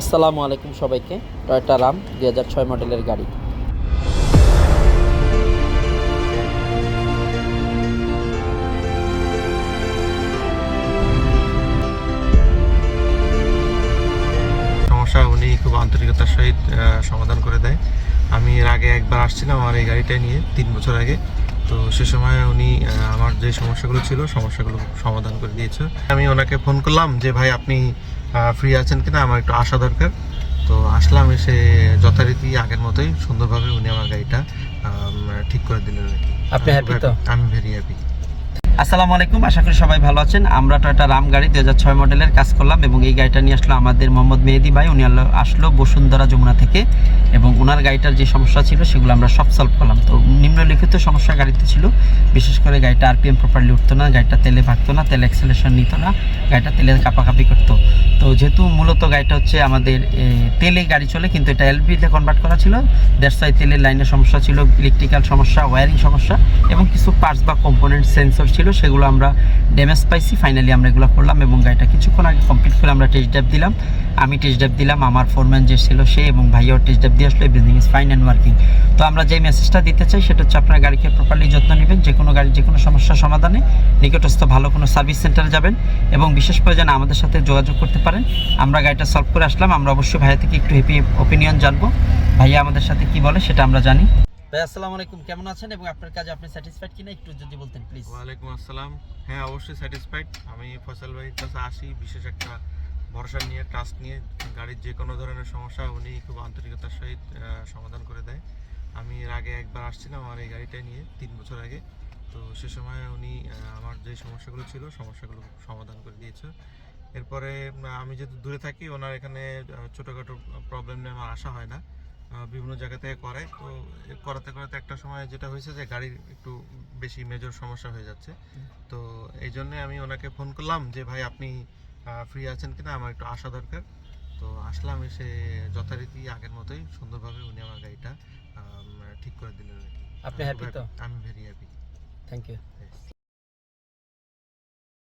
আসসালামু আলাইকুম সবাইকে। টয়োটা রাম, দুই হাজার ছয় মডেলের গাড়ি। সমস্যা, উনি খুব আন্তরিকতার সহিত সমাধান করে দেয়। আমি এর আগে একবার আসছিলাম আমার এই গাড়িটা নিয়ে, তিন বছর আগে। তো সে সময় উনি আমার যে সমস্যাগুলো ছিল, সমস্যাগুলো সমাধান করে দিয়েছে। আমি ওনাকে ফোন করলাম যে, ভাই, আপনি ফ্রি আছেন কিনা আমার একটু আসা দরকার তো আসলাম এসে যথারীতি আগের মতোই সুন্দরভাবে উনি আমার গাড়িটা ঠিক করে দিলেন আর কি। আপনি happy তো? আমি ভেরি হ্যাপি আসসালামু আলাইকুম, আশা করি সবাই ভালো আছেন। আমরা টয়োটা রাম গাড়ি দু হাজার ছয় মডেলের কাজ করলাম এবং এই গাড়িটা নিয়ে আসলো আমাদের মোহাম্মদ মেহেদি ভাই। উনি আসলো বসুন্ধরা যমুনা থেকে এবং ওনার গাড়িটার যে সমস্যা ছিল সেগুলো আমরা সব সলভ করলাম। তো নিম্নলিখিত সমস্যা গাড়িতে ছিল, বিশেষ করে গাড়িটা আরপিএম প্রপারলি উঠতো না, গাড়িটা তেলে ভাগতো না, তেলে অ্যাক্সেলেশন নিত না, গাড়িটা তেলে কাপাকাপি করতো। তো যেহেতু মূলত গাড়িটা হচ্ছে আমাদের তেলে গাড়ি চলে, কিন্তু এটা এলপিতে কনভার্ট করা ছিল। ওয়াই তেলের লাইনের সমস্যা ছিল ইলেকট্রিক্যাল সমস্যা ওয়্যারিং সমস্যা এবং কিছু পার্টস বা কম্পোনেন্ট সেন্সর ছিল। সেগুলো আমরা ড্যামেজ পাইছি। ফাইনালি আমরা এগুলো করলাম এবং গাড়িটা কিছুক্ষণ আগে কমপ্লিট করে আমরা টেস্ট ড্রাইভ দিলাম। আমি টেস্ট ড্রাইভ দিলাম, আমার ফোরম্যান যে ছিল সে এবং ভাইয়াও টেস্ট ড্রাইভ দিয়ে আসলো everything is fine and working তো আমরা যে মেসেজটা দিতে চাই, সেটা হচ্ছে আপনার গাড়িকে প্রপারলি যত্ন নেবেন, যে কোনো গাড়ির যে কোনো সমস্যার সমাধানে নিকটস্থ ভালো কোনো সার্ভিস সেন্টারে যাবেন এবং বিশেষ প্রয়োজনে আমাদের সাথে যোগাযোগ করতে পারেন। আমরা গাড়িটা সলভ করে আসলাম, আমরা অবশ্যই ভাইয়া থেকে একটু হেপি ওপিনিয়ন জানব। ভাইয়া আমাদের সাথে কি বলে সেটা আমরা জানি। ভাই, আসসালামু আলাইকুম। কেমন আছেন এবং আপনার কাজে আপনি স্যাটিসফাইড কিনা একটু যদি বলতেন প্লিজ ওয়ালাইকুম আসসালাম। হ্যাঁ অবশ্যই স্যাটিসফাইড আমি ফসল ভাইয়ের কাছে আসি, বিশেষ একটা ভরসা নিয়ে ট্রাস্ট নিয়ে। গাড়ির যে কোনো ধরনের সমস্যা, উনি খুব আন্তরিকতার সহিত সমাধান করে দেয়। আমি এর আগে একবার আসছিলাম আমার এই গাড়িটা নিয়ে, তিন বছর আগে। তো সে সময় উনি আমার যে সমস্যাগুলো ছিল, সমস্যাগুলো সমাধান করে দিয়েছে। এরপরে আমি যেহেতু দূরে থাকি, ওনার এখানে ছোটোখাটো প্রবলেম নিয়ে আমার আসা হয় না। বিভিন্ন জায়গা থেকে করায় তো করাতে করাতে একটা সময় যেটা হয়েছে যে গাড়ির একটু বেশি মেজর সমস্যা হয়ে যাচ্ছে। তো এই জন্যে আমি ওনাকে ফোন করলাম যে ভাই আপনি ফ্রি আছেন কিনা? আমার একটু আসা দরকার। তো আসলাম এসে যথারীতি আগের মতোই সুন্দরভাবে উনি আমার গাড়িটা ঠিক করে দিলেন। আপনি খুব তো? আমি ভেরি হ্যাপি থ্যাংক ইউ